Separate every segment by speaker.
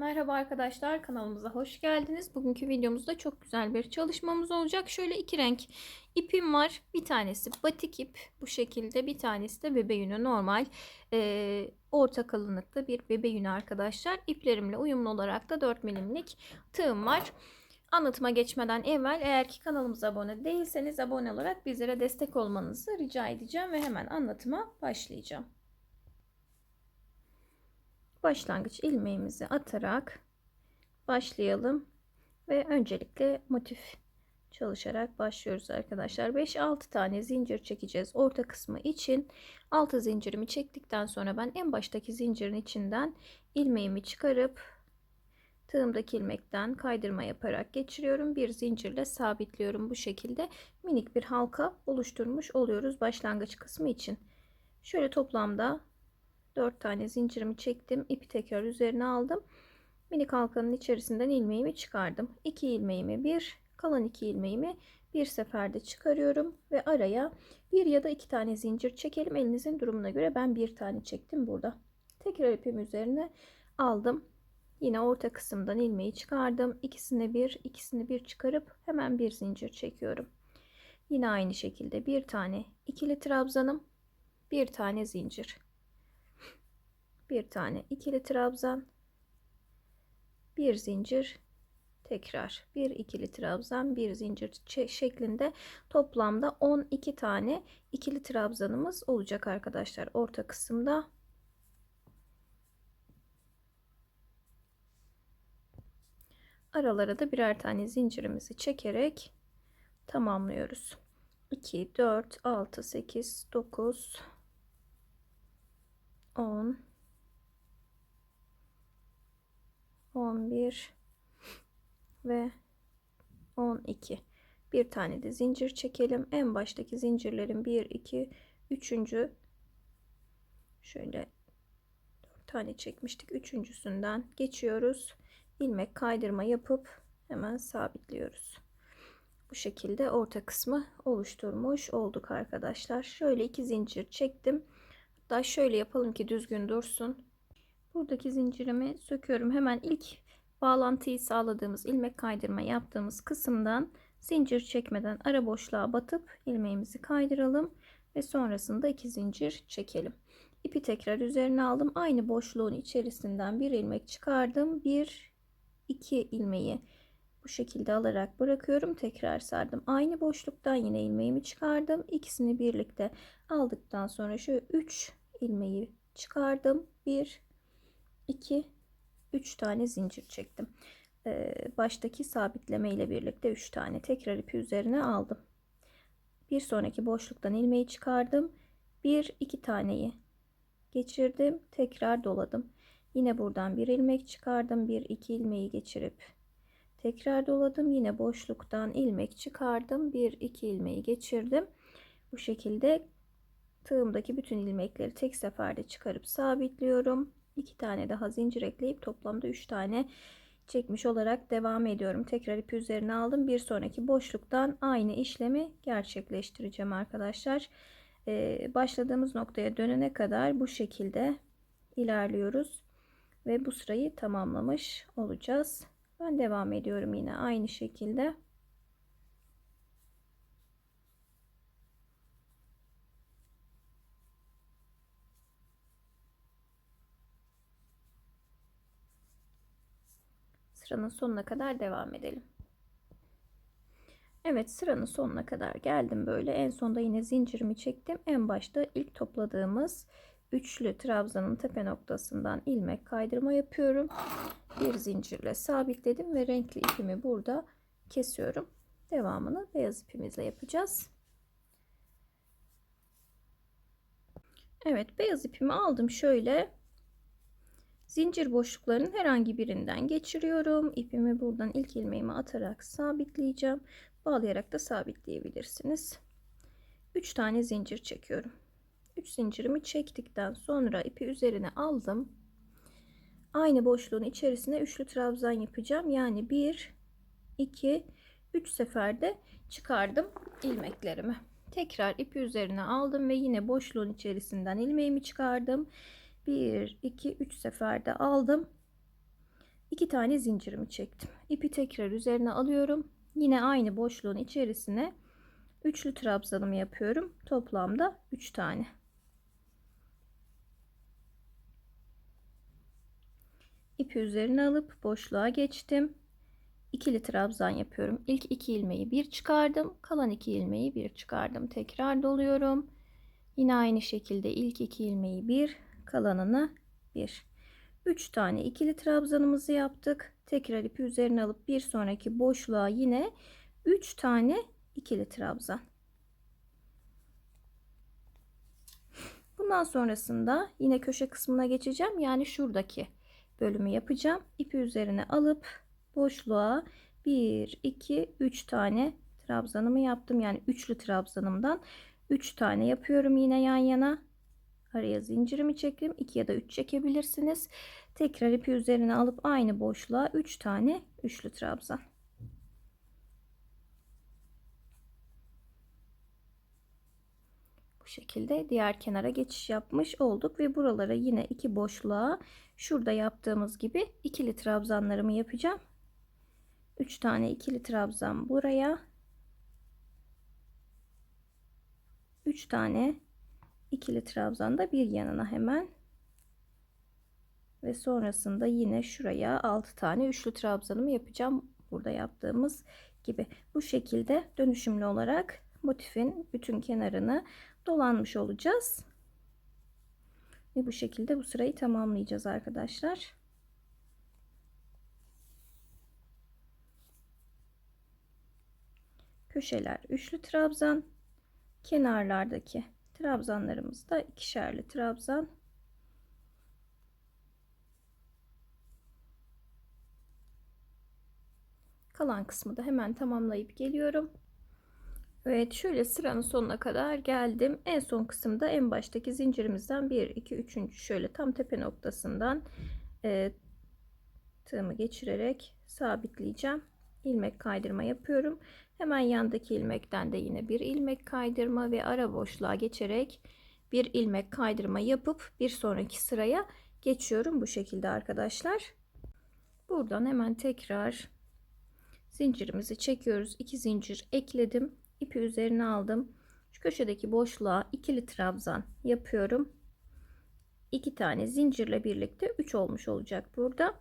Speaker 1: Merhaba arkadaşlar kanalımıza hoş geldiniz. Bugünkü videomuzda çok güzel bir çalışmamız olacak. Şöyle iki renk ipim var. Bir tanesi batik ip bu şekilde bir tanesi de bebe yünü normal e, orta kalınlıkta bir bebe yünü arkadaşlar. İplerimle uyumlu olarak da 4 milimlik tığım var. Anlatıma geçmeden evvel eğer ki kanalımıza abone değilseniz abone olarak bizlere destek olmanızı rica edeceğim ve hemen anlatıma başlayacağım başlangıç ilmeğimizi atarak başlayalım ve öncelikle motif çalışarak başlıyoruz arkadaşlar. 5-6 tane zincir çekeceğiz orta kısmı için. 6 zincirimi çektikten sonra ben en baştaki zincirin içinden ilmeğimi çıkarıp tığımdaki ilmekten kaydırma yaparak geçiriyorum. Bir zincirle sabitliyorum. Bu şekilde minik bir halka oluşturmuş oluyoruz başlangıç kısmı için. Şöyle toplamda 4 tane zincirimi çektim. ipi tekrar üzerine aldım. Minik halkanın içerisinden ilmeğimi çıkardım. 2 ilmeğimi bir, kalan 2 ilmeğimi bir seferde çıkarıyorum ve araya bir ya da iki tane zincir çekelim. Elinizin durumuna göre ben bir tane çektim burada. Tekrar ipim üzerine aldım. Yine orta kısımdan ilmeği çıkardım. İkisini bir, ikisini bir çıkarıp hemen bir zincir çekiyorum. Yine aynı şekilde bir tane ikili trabzanım, bir tane zincir bir tane ikili trabzan. Bir zincir tekrar. Bir ikili trabzan bir zincir şeklinde toplamda 12 tane ikili trabzanımız olacak arkadaşlar. Orta kısımda. Aralara da birer tane zincirimizi çekerek tamamlıyoruz. 2 4 6 8 9 10 11 ve 12 bir tane de zincir çekelim. En baştaki zincirlerin 1 2 3. şöyle 4 tane çekmiştik. Üçüncüsünden geçiyoruz. İlmek kaydırma yapıp hemen sabitliyoruz. Bu şekilde orta kısmı oluşturmuş olduk arkadaşlar. Şöyle iki zincir çektim. Hatta şöyle yapalım ki düzgün dursun buradaki zincirimi söküyorum. Hemen ilk bağlantıyı sağladığımız ilmek kaydırma yaptığımız kısımdan zincir çekmeden ara boşluğa batıp ilmeğimizi kaydıralım ve sonrasında iki zincir çekelim. İpi tekrar üzerine aldım. Aynı boşluğun içerisinden bir ilmek çıkardım. Bir, iki ilmeği bu şekilde alarak bırakıyorum. Tekrar sardım. Aynı boşluktan yine ilmeğimi çıkardım. İkisini birlikte aldıktan sonra şu üç ilmeği çıkardım. Bir, 2 3 tane zincir çektim. Ee, baştaki sabitleme ile birlikte 3 tane tekrar ipi üzerine aldım. Bir sonraki boşluktan ilmeği çıkardım. 1 2 taneyi geçirdim. Tekrar doladım. Yine buradan bir ilmek çıkardım. 1 2 ilmeği geçirip tekrar doladım. Yine boşluktan ilmek çıkardım. 1 2 ilmeği geçirdim. Bu şekilde tığımdaki bütün ilmekleri tek seferde çıkarıp sabitliyorum. 2 tane daha zincir ekleyip toplamda 3 tane çekmiş olarak devam ediyorum. Tekrar ipi üzerine aldım. Bir sonraki boşluktan aynı işlemi gerçekleştireceğim arkadaşlar. Ee, başladığımız noktaya dönene kadar bu şekilde ilerliyoruz. Ve bu sırayı tamamlamış olacağız. Ben devam ediyorum yine aynı şekilde. Sıranın sonuna kadar devam edelim. Evet sıranın sonuna kadar geldim böyle. En sonda yine zincirimi çektim. En başta ilk topladığımız üçlü trabzanın tepe noktasından ilmek kaydırma yapıyorum. Bir zincirle sabitledim ve renkli ipimi burada kesiyorum. Devamını beyaz ipimizle yapacağız. Evet beyaz ipimi aldım şöyle Zincir boşluklarının herhangi birinden geçiriyorum. İpimi buradan ilk ilmeğimi atarak sabitleyeceğim. Bağlayarak da sabitleyebilirsiniz. 3 tane zincir çekiyorum. 3 zincirimi çektikten sonra ipi üzerine aldım. Aynı boşluğun içerisine üçlü trabzan yapacağım. Yani 1 2 3 seferde çıkardım ilmeklerimi. Tekrar ipi üzerine aldım ve yine boşluğun içerisinden ilmeğimi çıkardım. 1 2 3 seferde aldım. iki tane zincirimi çektim. İpi tekrar üzerine alıyorum. Yine aynı boşluğun içerisine üçlü trabzanımı yapıyorum. Toplamda 3 tane. İpi üzerine alıp boşluğa geçtim. İkili trabzan yapıyorum. İlk iki ilmeği bir çıkardım. Kalan iki ilmeği bir çıkardım. Tekrar doluyorum. Yine aynı şekilde ilk iki ilmeği bir, kalanını bir. 3 tane ikili trabzanımızı yaptık. Tekrar ipi üzerine alıp bir sonraki boşluğa yine 3 tane ikili trabzan. Bundan sonrasında yine köşe kısmına geçeceğim. Yani şuradaki bölümü yapacağım. İpi üzerine alıp boşluğa 1 2 3 tane trabzanımı yaptım. Yani üçlü trabzanımdan 3 tane yapıyorum yine yan yana. Araya zincirimi çektim. 2 ya da 3 çekebilirsiniz. Tekrar ipi üzerine alıp aynı boşluğa 3 tane üçlü trabzan. Bu şekilde diğer kenara geçiş yapmış olduk ve buralara yine iki boşluğa şurada yaptığımız gibi ikili trabzanlarımı yapacağım. 3 tane ikili trabzan buraya 3 tane ikili trabzan da bir yanına hemen. Ve sonrasında yine şuraya 6 tane üçlü trabzanımı yapacağım burada yaptığımız gibi. Bu şekilde dönüşümlü olarak motifin bütün kenarını dolanmış olacağız. Ve bu şekilde bu sırayı tamamlayacağız arkadaşlar. Köşeler üçlü trabzan kenarlardaki trabzanlarımızda ikişerli trabzan. Kalan kısmı da hemen tamamlayıp geliyorum. Evet şöyle sıranın sonuna kadar geldim. En son kısımda en baştaki zincirimizden 1 2 3. şöyle tam tepe noktasından e, tığımı geçirerek sabitleyeceğim ilmek kaydırma yapıyorum Hemen yandaki ilmekten de yine bir ilmek kaydırma ve ara boşluğa geçerek bir ilmek kaydırma yapıp bir sonraki sıraya geçiyorum bu şekilde arkadaşlar. Buradan hemen tekrar zincirimizi çekiyoruz. 2 zincir ekledim. ipi üzerine aldım. Şu köşedeki boşluğa ikili trabzan yapıyorum. 2 tane zincirle birlikte 3 olmuş olacak burada.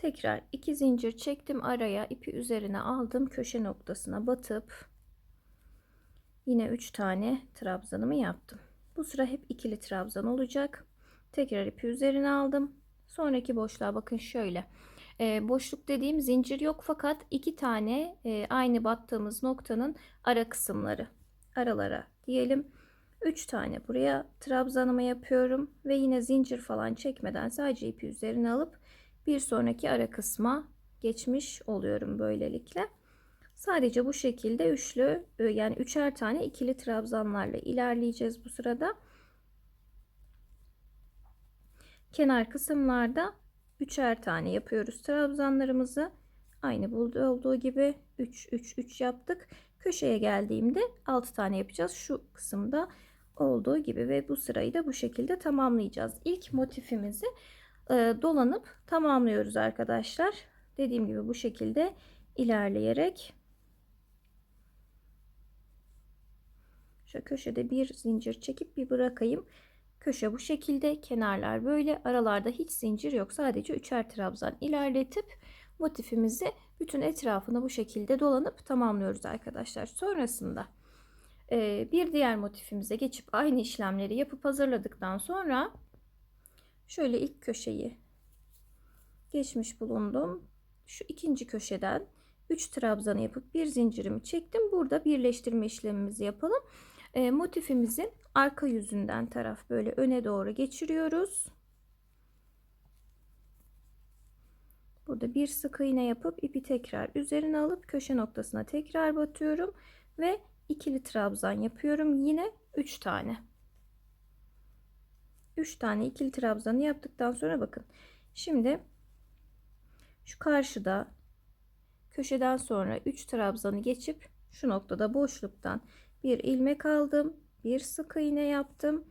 Speaker 1: Tekrar iki zincir çektim araya ipi üzerine aldım köşe noktasına batıp yine 3 tane trabzanımı yaptım. Bu sıra hep ikili trabzan olacak. Tekrar ipi üzerine aldım. Sonraki boşluğa bakın şöyle. E, boşluk dediğim zincir yok fakat iki tane e, aynı battığımız noktanın ara kısımları aralara diyelim. 3 tane buraya trabzanımı yapıyorum ve yine zincir falan çekmeden sadece ipi üzerine alıp bir sonraki ara kısma geçmiş oluyorum böylelikle. Sadece bu şekilde üçlü e, yani üçer tane ikili trabzanlarla ilerleyeceğiz bu sırada. Kenar kısımlarda üçer tane yapıyoruz trabzanlarımızı. Aynı burada olduğu gibi 3 3 3 yaptık. Köşeye geldiğimde 6 tane yapacağız. Şu kısımda olduğu gibi ve bu sırayı da bu şekilde tamamlayacağız. İlk motifimizi dolanıp tamamlıyoruz arkadaşlar. Dediğim gibi bu şekilde ilerleyerek şu köşede bir zincir çekip bir bırakayım. Köşe bu şekilde, kenarlar böyle, aralarda hiç zincir yok. Sadece üçer trabzan ilerletip motifimizi bütün etrafını bu şekilde dolanıp tamamlıyoruz arkadaşlar. Sonrasında e, bir diğer motifimize geçip aynı işlemleri yapıp hazırladıktan sonra şöyle ilk köşeyi geçmiş bulundum. Şu ikinci köşeden 3 trabzanı yapıp bir zincirimi çektim. Burada birleştirme işlemimizi yapalım. E, motifimizin arka yüzünden taraf böyle öne doğru geçiriyoruz. Burada bir sık iğne yapıp ipi tekrar üzerine alıp köşe noktasına tekrar batıyorum ve ikili trabzan yapıyorum. Yine 3 tane. 3 tane ikili trabzanı yaptıktan sonra bakın. Şimdi şu karşıda köşeden sonra 3 trabzanı geçip şu noktada boşluktan bir ilmek aldım. Bir sık iğne yaptım.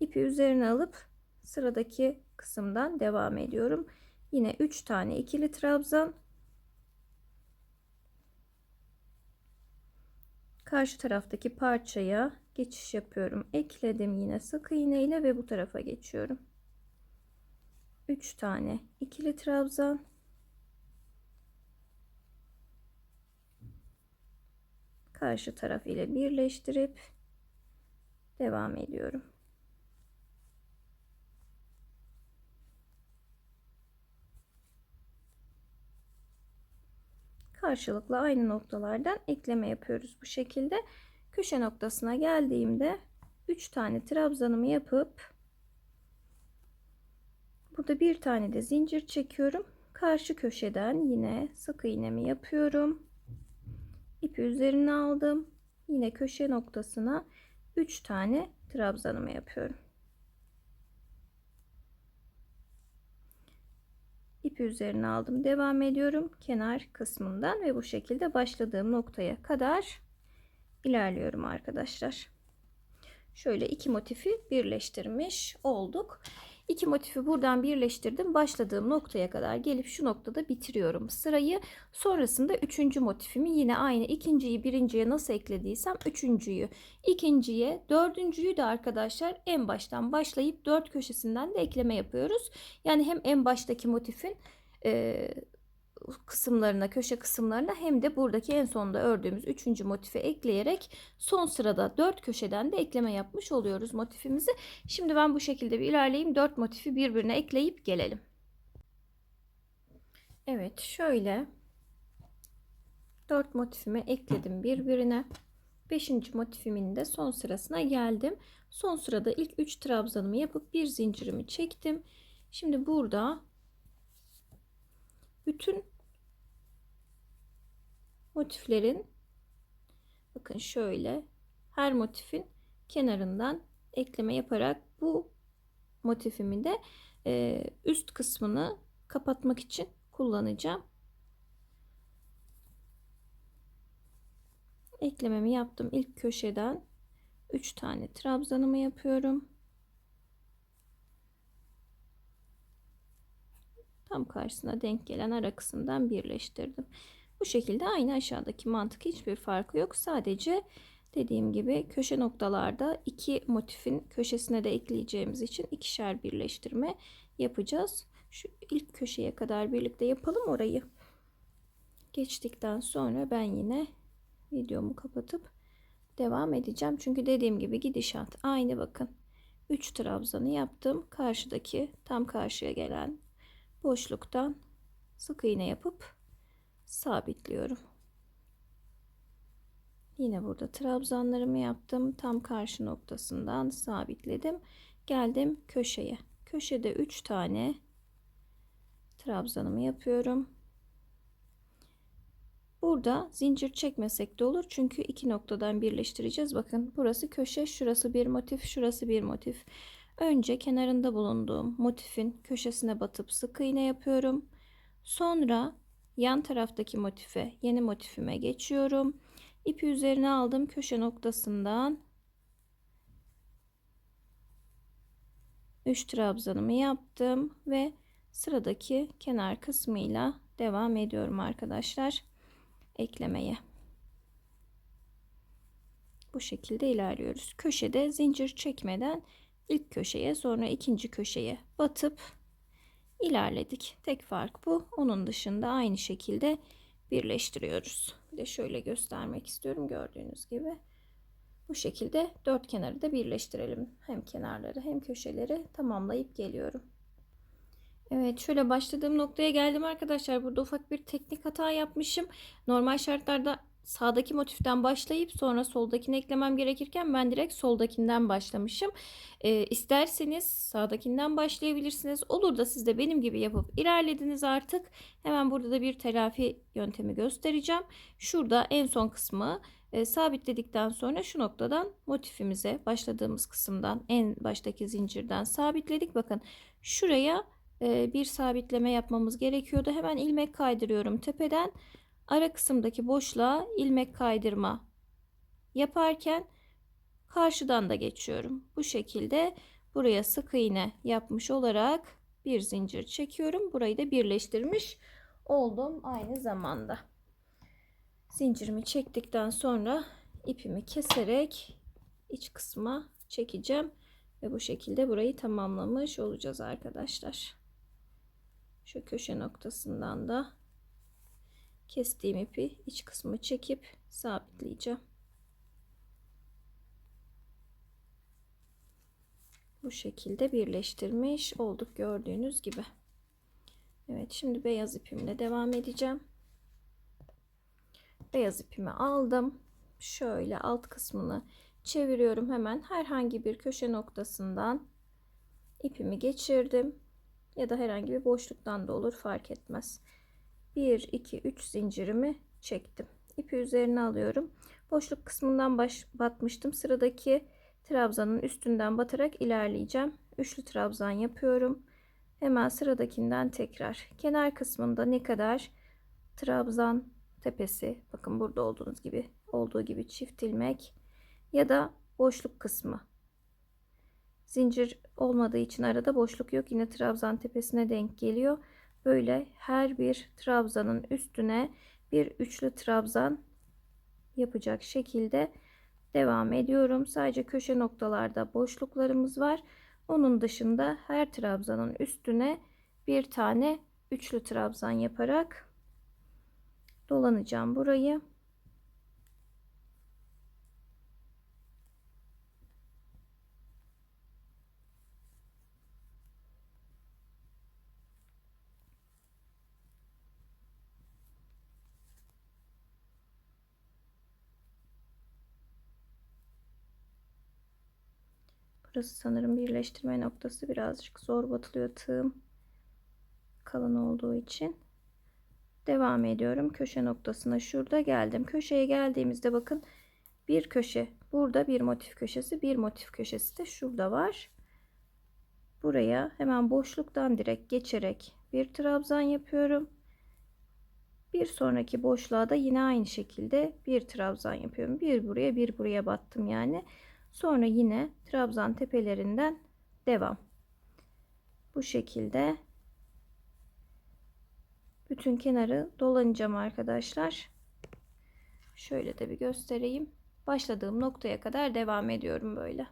Speaker 1: ipi üzerine alıp sıradaki kısımdan devam ediyorum. Yine 3 tane ikili trabzan. Karşı taraftaki parçaya geçiş yapıyorum. Ekledim yine sık iğne ile ve bu tarafa geçiyorum. 3 tane ikili trabzan. Karşı taraf ile birleştirip devam ediyorum. Karşılıklı aynı noktalardan ekleme yapıyoruz bu şekilde. Köşe noktasına geldiğimde 3 tane trabzanımı yapıp burada bir tane de zincir çekiyorum. Karşı köşeden yine sık iğnemi yapıyorum. İpi üzerine aldım. Yine köşe noktasına 3 tane trabzanımı yapıyorum. İpi üzerine aldım. Devam ediyorum kenar kısmından ve bu şekilde başladığım noktaya kadar ilerliyorum arkadaşlar. Şöyle iki motifi birleştirmiş olduk. İki motifi buradan birleştirdim. Başladığım noktaya kadar gelip şu noktada bitiriyorum sırayı. Sonrasında üçüncü motifimi yine aynı ikinciyi birinciye nasıl eklediysem üçüncüyü ikinciye dördüncüyü de arkadaşlar en baştan başlayıp dört köşesinden de ekleme yapıyoruz. Yani hem en baştaki motifin kısımlarına, köşe kısımlarına hem de buradaki en sonda ördüğümüz üçüncü motifi ekleyerek son sırada dört köşeden de ekleme yapmış oluyoruz motifimizi. Şimdi ben bu şekilde bir ilerleyeyim. Dört motifi birbirine ekleyip gelelim. Evet şöyle dört motifimi ekledim birbirine. Beşinci motifimin de son sırasına geldim. Son sırada ilk üç trabzanımı yapıp bir zincirimi çektim. Şimdi burada bütün motiflerin bakın şöyle her motifin kenarından ekleme yaparak bu motifimi de e, üst kısmını kapatmak için kullanacağım. Eklememi yaptım ilk köşeden 3 tane trabzanımı yapıyorum. Tam karşısına denk gelen ara kısımdan birleştirdim. Bu şekilde aynı aşağıdaki mantık hiçbir farkı yok. Sadece dediğim gibi köşe noktalarda iki motifin köşesine de ekleyeceğimiz için ikişer birleştirme yapacağız. Şu ilk köşeye kadar birlikte yapalım orayı. Geçtikten sonra ben yine videomu kapatıp devam edeceğim. Çünkü dediğim gibi gidişat aynı bakın. 3 trabzanı yaptım. Karşıdaki tam karşıya gelen boşluktan sık iğne yapıp sabitliyorum. Yine burada trabzanlarımı yaptım. Tam karşı noktasından sabitledim. Geldim köşeye. Köşede 3 tane trabzanımı yapıyorum. Burada zincir çekmesek de olur. Çünkü iki noktadan birleştireceğiz. Bakın burası köşe, şurası bir motif, şurası bir motif. Önce kenarında bulunduğum motifin köşesine batıp sık iğne yapıyorum. Sonra yan taraftaki motife yeni motifime geçiyorum. İpi üzerine aldım köşe noktasından 3 trabzanımı yaptım ve sıradaki kenar kısmıyla devam ediyorum arkadaşlar eklemeye. Bu şekilde ilerliyoruz. Köşede zincir çekmeden ilk köşeye sonra ikinci köşeye batıp ilerledik. Tek fark bu. Onun dışında aynı şekilde birleştiriyoruz. Bir de şöyle göstermek istiyorum gördüğünüz gibi. Bu şekilde dört kenarı da birleştirelim. Hem kenarları hem köşeleri tamamlayıp geliyorum. Evet şöyle başladığım noktaya geldim arkadaşlar. Burada ufak bir teknik hata yapmışım. Normal şartlarda sağdaki motiften başlayıp sonra soldakini eklemem gerekirken ben direkt soldakinden başlamışım. E, isterseniz sağdakinden başlayabilirsiniz. Olur da siz de benim gibi yapıp ilerlediniz artık. Hemen burada da bir telafi yöntemi göstereceğim. Şurada en son kısmı e, sabitledikten sonra şu noktadan motifimize başladığımız kısımdan en baştaki zincirden sabitledik. Bakın şuraya e, bir sabitleme yapmamız gerekiyordu. Hemen ilmek kaydırıyorum tepeden ara kısımdaki boşluğa ilmek kaydırma yaparken karşıdan da geçiyorum. Bu şekilde buraya sık iğne yapmış olarak bir zincir çekiyorum. Burayı da birleştirmiş oldum aynı zamanda. Zincirimi çektikten sonra ipimi keserek iç kısma çekeceğim ve bu şekilde burayı tamamlamış olacağız arkadaşlar. Şu köşe noktasından da kestiğim ipi iç kısmı çekip sabitleyeceğim. Bu şekilde birleştirmiş olduk gördüğünüz gibi. Evet şimdi beyaz ipimle devam edeceğim. Beyaz ipimi aldım. Şöyle alt kısmını çeviriyorum hemen herhangi bir köşe noktasından ipimi geçirdim ya da herhangi bir boşluktan da olur fark etmez. 1 2 3 zincirimi çektim. İpi üzerine alıyorum. Boşluk kısmından baş, batmıştım. Sıradaki trabzanın üstünden batarak ilerleyeceğim. Üçlü trabzan yapıyorum. Hemen sıradakinden tekrar kenar kısmında ne kadar trabzan tepesi bakın burada olduğunuz gibi olduğu gibi çift ilmek ya da boşluk kısmı zincir olmadığı için arada boşluk yok yine trabzan tepesine denk geliyor böyle her bir trabzanın üstüne bir üçlü trabzan yapacak şekilde devam ediyorum sadece köşe noktalarda boşluklarımız var onun dışında her trabzanın üstüne bir tane üçlü trabzan yaparak dolanacağım burayı. Burası sanırım birleştirme noktası birazcık zor batılıyor tığım kalın olduğu için. Devam ediyorum. Köşe noktasına şurada geldim. Köşeye geldiğimizde bakın bir köşe burada bir motif köşesi bir motif köşesi de şurada var. Buraya hemen boşluktan direkt geçerek bir trabzan yapıyorum. Bir sonraki boşluğa da yine aynı şekilde bir trabzan yapıyorum. Bir buraya bir buraya battım yani. Sonra yine trabzan tepelerinden devam. Bu şekilde bütün kenarı dolanacağım arkadaşlar. Şöyle de bir göstereyim. Başladığım noktaya kadar devam ediyorum böyle.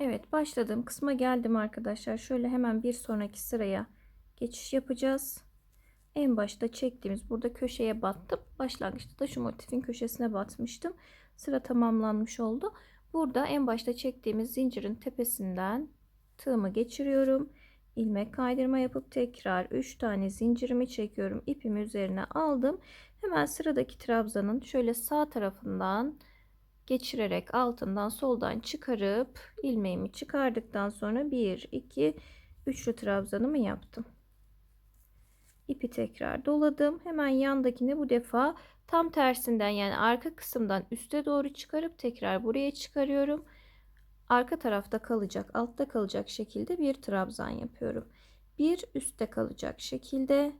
Speaker 1: Evet başladığım kısma geldim arkadaşlar. Şöyle hemen bir sonraki sıraya geçiş yapacağız. En başta çektiğimiz burada köşeye battım. Başlangıçta da şu motifin köşesine batmıştım. Sıra tamamlanmış oldu. Burada en başta çektiğimiz zincirin tepesinden tığımı geçiriyorum ilmek kaydırma yapıp tekrar 3 tane zincirimi çekiyorum. ipimi üzerine aldım. Hemen sıradaki trabzanın şöyle sağ tarafından geçirerek altından soldan çıkarıp ilmeğimi çıkardıktan sonra 1 2 üçlü trabzanımı yaptım. İpi tekrar doladım. Hemen yandakini bu defa tam tersinden yani arka kısımdan üste doğru çıkarıp tekrar buraya çıkarıyorum arka tarafta kalacak, altta kalacak şekilde bir trabzan yapıyorum. Bir üstte kalacak şekilde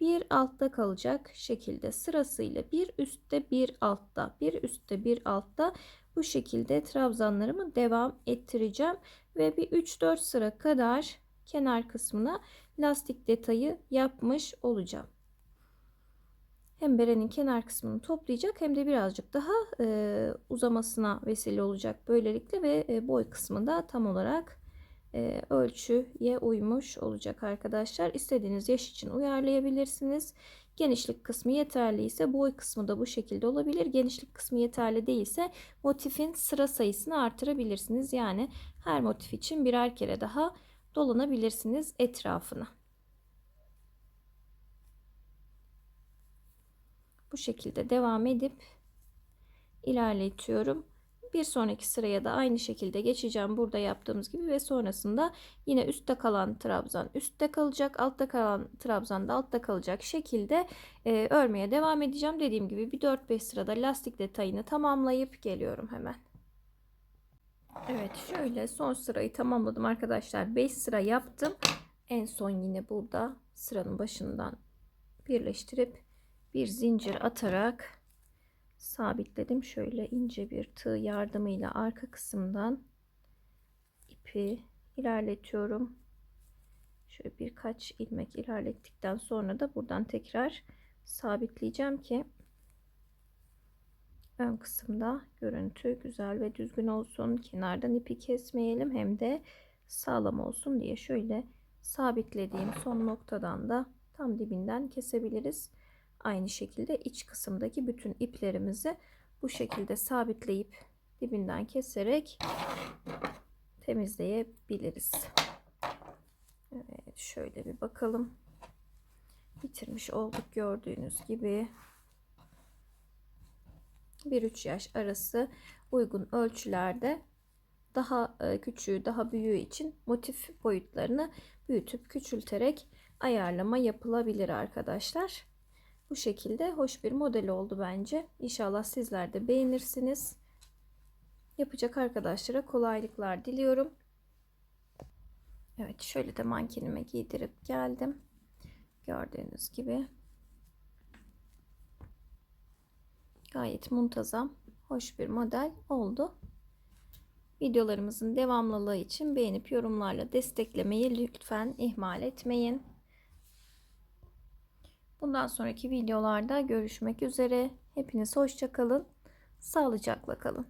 Speaker 1: bir altta kalacak şekilde sırasıyla bir üstte bir altta bir üstte bir altta bu şekilde trabzanlarımı devam ettireceğim ve bir 3-4 sıra kadar kenar kısmına lastik detayı yapmış olacağım hem berenin kenar kısmını toplayacak hem de birazcık daha e, uzamasına vesile olacak böylelikle ve e, boy kısmı da tam olarak e, ölçüye uymuş olacak arkadaşlar. İstediğiniz yaş için uyarlayabilirsiniz. Genişlik kısmı yeterli ise boy kısmı da bu şekilde olabilir. Genişlik kısmı yeterli değilse motifin sıra sayısını artırabilirsiniz. Yani her motif için birer kere daha dolanabilirsiniz etrafına. bu şekilde devam edip ilerletiyorum. Bir sonraki sıraya da aynı şekilde geçeceğim burada yaptığımız gibi ve sonrasında yine üstte kalan trabzan üstte kalacak, altta kalan trabzan da altta kalacak şekilde e, örmeye devam edeceğim. Dediğim gibi bir 4-5 sırada lastik detayını tamamlayıp geliyorum hemen. Evet şöyle son sırayı tamamladım arkadaşlar. 5 sıra yaptım. En son yine burada sıranın başından birleştirip bir zincir atarak sabitledim. Şöyle ince bir tığ yardımıyla arka kısımdan ipi ilerletiyorum. Şöyle birkaç ilmek ilerlettikten sonra da buradan tekrar sabitleyeceğim ki ön kısımda görüntü güzel ve düzgün olsun. Kenardan ipi kesmeyelim hem de sağlam olsun diye şöyle sabitlediğim son noktadan da tam dibinden kesebiliriz. Aynı şekilde iç kısımdaki bütün iplerimizi bu şekilde sabitleyip dibinden keserek temizleyebiliriz. Evet şöyle bir bakalım. Bitirmiş olduk gördüğünüz gibi. 1-3 yaş arası uygun ölçülerde daha e, küçüğü daha büyüğü için motif boyutlarını büyütüp küçülterek ayarlama yapılabilir arkadaşlar. Bu şekilde hoş bir model oldu bence. İnşallah sizler de beğenirsiniz. Yapacak arkadaşlara kolaylıklar diliyorum. Evet şöyle de mankenime giydirip geldim. Gördüğünüz gibi. Gayet muntazam, hoş bir model oldu. Videolarımızın devamlılığı için beğenip yorumlarla desteklemeyi lütfen ihmal etmeyin. Bundan sonraki videolarda görüşmek üzere. Hepiniz hoşça kalın. Sağlıcakla kalın.